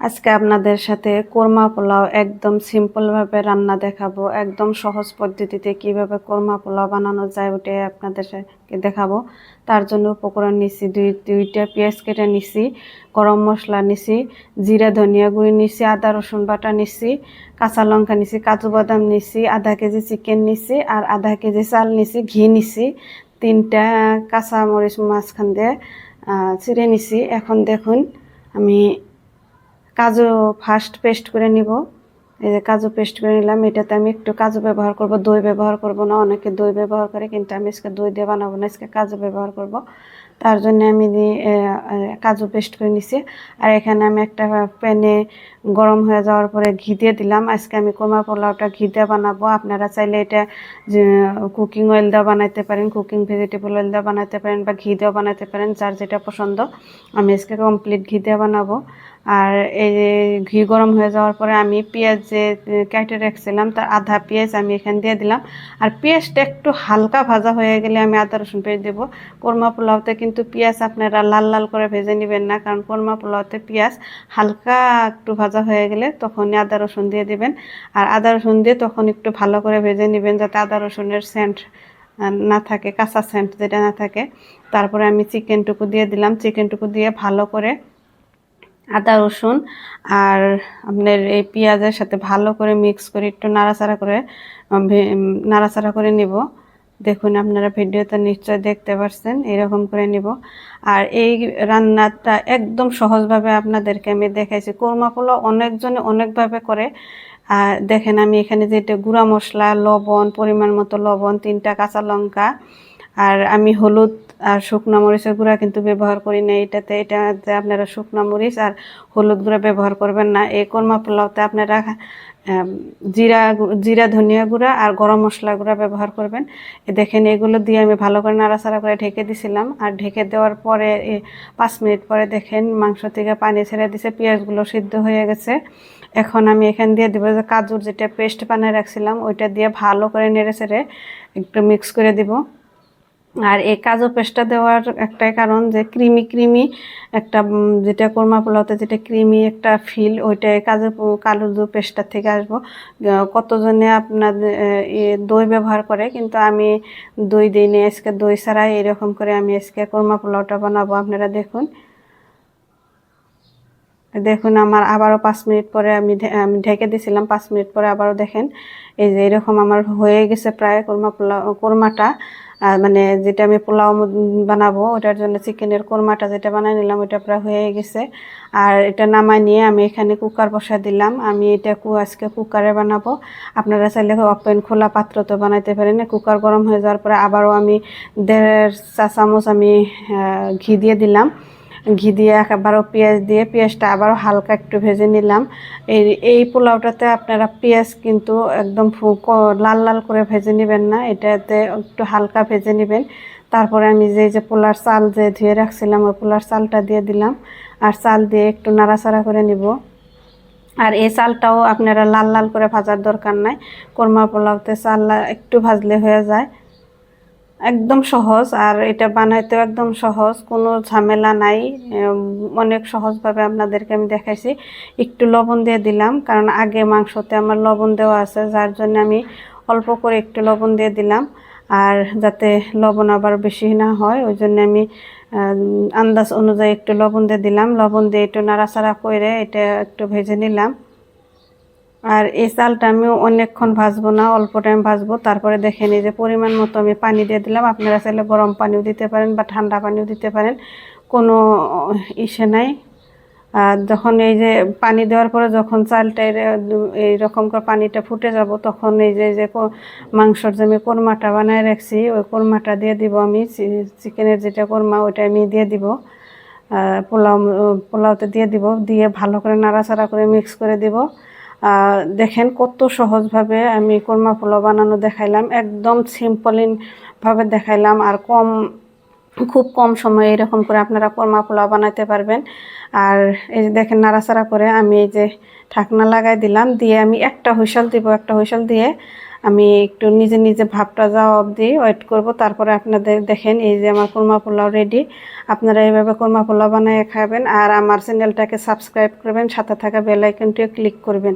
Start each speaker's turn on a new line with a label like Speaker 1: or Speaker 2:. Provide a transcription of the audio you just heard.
Speaker 1: আজকে আপনাদের সাথে কোরমা পোলাও একদম সিম্পলভাবে রান্না দেখাবো, একদম সহজ পদ্ধতিতে কীভাবে কোরমা পোলাও বানানো যায় ওটাই আপনাদের সাথে দেখাবো। তার জন্য উপকরণ নিছি দুই, দুইটা পেঁয়াজ কেটে নিছি, গরম মশলা নিছি, জিরা, ধনিয়া গুঁড়ি নিছি, আদা, রসুন বাটা নিছি, কাঁচা লঙ্কা নিছি, কাজু বাদাম নিছি, আধা কেজি চিকেন নিছি আর আধা কেজি চাল নিছি, ঘি নিছি, তিনটা কাঁচা মরিচ মাঝখান দিয়ে চিড়ে নিছি। এখন দেখুন আমি কাজু ফার্স্ট পেস্ট করে নিব। এই যে কাজু পেস্ট করে নিলাম, এটাতে আমি একটু কাজু ব্যবহার করব, দই ব্যবহার করব না, অনেকে দই ব্যবহার করে, কিন্তু আমি আজকে দই দিয়ে বানাবো না, আজকে কাজু ব্যবহার করব। তার জন্য আমি কাজু পেস্ট করে নিছি। আর এখানে আমি একটা প্যানে গরম হয়ে যাওয়ার পরে ঘি দিয়ে দিলাম। আজকে আমি কোমা পোলাওটা ঘি দিয়ে বানাবো। আপনারা চাইলে এটা কুকিং অয়েল দিয়ে বানাইতে পারেন কুকিং ভেজিটেবল অয়েল দিয়ে বানাইতে পারেন বা ঘি দিয়েও বানাইতে পারেন, যার যেটা পছন্দ। আমি আজকে কমপ্লিট ঘি দিয়ে বানাবো। আর এই যে ঘি গরম হয়ে যাওয়ার পরে আমি পেঁয়াজ যে কেটে রাখছিলাম, তার আধা পেঁয়াজ আমি এখানে দিয়ে দিলাম। আর পেঁয়াজটা একটু হালকা ভাজা হয়ে গেলে আমি আদা রসুন পেঁয়াজ দেবো। কোরমা পোলাওতে কিন্তু পেঁয়াজ আপনারা লাল লাল করে ভেজে নেবেন না, কারণ কোরমা পোলাওতে পেঁয়াজ হালকা একটু ভাজা হয়ে গেলে তখনই আদা রসুন দিয়ে দিবেন। আর আদা রসুন দিয়ে তখন একটু ভালো করে ভেজে নেবেন যাতে আদা রসুনের সেন্ট না থাকে, কাঁচা সেন্ট যেটা না থাকে। তারপরে আমি চিকেনটুকু দিয়ে দিলাম। চিকেনটুকু দিয়ে ভালো করে আদা, রসুন আর আপনার এই পেঁয়াজের সাথে ভালো করে মিক্স করে একটু নাড়াচাড়া করে নাড়াচাড়া করে নিব। দেখুন আপনারা ভিডিওতে নিশ্চয় দেখতে পাচ্ছেন এরকম করে নিব। আর এই রান্নাটা একদম সহজভাবে আপনাদেরকে আমি দেখাইছি। কোরমা পোলাও অনেকজনে অনেকভাবে করে। আর দেখেন আমি এখানে যেটা গুঁড়া মশলা, লবণ, পরিমাণ মতো লবণ, তিনটা কাঁচা লঙ্কা, আর আমি হলুদ আর শুকনো মরিচের গুঁড়া কিন্তু ব্যবহার করি না এটাতে। এটাতে আপনারা শুকনো মরিচ আর হলুদ গুঁড়া ব্যবহার করবেন না। এই কোরমা পোলাওতে আপনারা জিরা জিরা ধনিয়া গুঁড়া আর গরম মশলা গুঁড়া ব্যবহার করবেন। দেখেন এগুলো দিয়ে আমি ভালো করে নাড়াচাড়া করে ঢেকে দিছিলাম। আর ঢেকে দেওয়ার পরে পাঁচ মিনিট পরে দেখেন মাংস থেকে পানি ছেড়ে দিছে, পেঁয়াজগুলো সিদ্ধ হয়ে গেছে। এখন আমি এখান দিয়ে দেবো যে কাজুর যেটা পেস্ট বানিয়ে রাখছিলাম, ওইটা দিয়ে ভালো করে নেড়ে ছেড়ে একটু মিক্স করে দিব। আর এই কাজু পেস্টটা দেওয়ার একটাই কারণ যে ক্রিমি ক্রিমি একটা যেটা কোরমা পোলাওতে যেটা ক্রিমি একটা ফিল ওইটাই কাজু পো- কালো দু পেস্টটা থেকে আসব। কতজনে আপনার দই ব্যবহার করে, কিন্তু আমি দই দিই নি আজকে দই ছাড়াই এরকম করে আমি আজকে কোরমা পোলাওটা বানাবো, আপনারা দেখুন। দেখুন, আমার আবারও পাঁচ মিনিট পরে আমি আমি ঢেকে দিয়েছিলাম পাঁচ মিনিট পরে আবারও দেখেন, এই যে এরকম আমার হয়ে গেছে প্রায় কোরমা পোলাও, কোরমাটা। মানে যেটা আমি পোলাও বানাবো, ওটার জন্য চিকেনের কোরমাটা যেটা বানাই নিলাম, ওটা প্রায় হয়ে গেছে। আর এটা নামাই নিয়ে আমি এখানে কুকার বসা দিলাম। আমি এটা আজকে কুকারে বানাবো। আপনারা চাইলে অপেন খোলা পাত্র তো বানাইতে পারেন। কুকার গরম হয়ে যাওয়ার পরে আবারও আমি দেড় চা চামচ আমি ঘি দিয়ে দিলাম। ঘি দিয়ে আবারও পেঁয়াজ দিয়ে, পেঁয়াজটা আবারও হালকা একটু ভেজে নিলাম। এই এই পোলাওটাতে আপনারা পেঁয়াজ কিন্তু একদম লাল লাল করে ভেজে নেবেন না, এটাতে একটু হালকা ভেজে নেবেন। তারপরে আমি যে যে পোলার চাল যে ধুয়ে রাখছিলাম, ওই পোলার চালটা দিয়ে দিলাম। আর চাল দিয়ে একটু নাড়াচাড়া করে নিব। আর এই চালটাও আপনারা লাল লাল করে ভাজার দরকার নাই। কোরমা পোলাওতে চাল একটু ভাজলে হয়ে যায়। একদম সহজ, আর এটা বানাইতেও একদম সহজ, কোনো ঝামেলা নাই। অনেক সহজভাবে আপনাদেরকে আমি দেখাইছি। একটু লবণ দিয়ে দিলাম, কারণ আগে মাংসতে আমার লবণ দেওয়া আছে, যার জন্য আমি অল্প করে একটু লবণ দিয়ে দিলাম। আর যাতে লবণ আবার বেশি না হয়, ওই জন্য আমি আন্দাজ অনুযায়ী একটু লবণ দিয়ে দিলাম। লবণ দিয়ে একটু নাড়াচাড়া করে এটা একটু ভেজে নিলাম। আর এই চালটা আমি অনেকক্ষণ ভাজবো না, অল্প টাইম ভাজবো। তারপরে দেখে নিই যে পরিমাণ মতো আমি পানি দিয়ে দিলাম। আপনারা চাইলে গরম পানিও দিতে পারেন বা ঠান্ডা পানিও দিতে পারেন। কোনো ইসে নাই। আর যখন এই যে পানি দেওয়ার পরে যখন চালটা এইরকম করে পানিটা ফুটে যাব, তখন এই যে যে মাংসর যে আমি কোরমাটা বানায় রাখছি, ওই কোরমাটা দিয়ে দিব আমি। চিকেনের যেটা কোরমা, ওইটা আমি দিয়ে দিব। পোলাও, পোলাওতে দিয়ে দিব। দিয়ে ভালো করে নাড়াচাড়া করে মিক্স করে দিব। দেখেন কত সহজভাবে আমি কোরমা পোলাও বানানো দেখাইলাম, একদম সিম্পল ভাবে দেখাইলাম, আর কম, খুব কম সময়ে এরকম করে আপনারা কোরমা পোলাও বানাতে পারবেন। আর এই যে দেখেন নাড়াচাড়া করে আমি এই যে ঢাকনা লাগাই দিলাম, দিয়ে আমি একটা হুইসেল দিব, একটা হুইসেল দিয়ে আমি একটু নিজে নিজে ভাবটা যাওয়া অবধি ওয়েট করব। তারপরে আপনাদের দেখেন এই যে আমার কোরমা পোলাও রেডি আপনারা এইভাবে কোরমা পোলাও বানিয়ে খাবেন, আর আমার চ্যানেলটাকে সাবস্ক্রাইব করবেন, সাথে থাকা বেল আইকনটিও ক্লিক করবেন।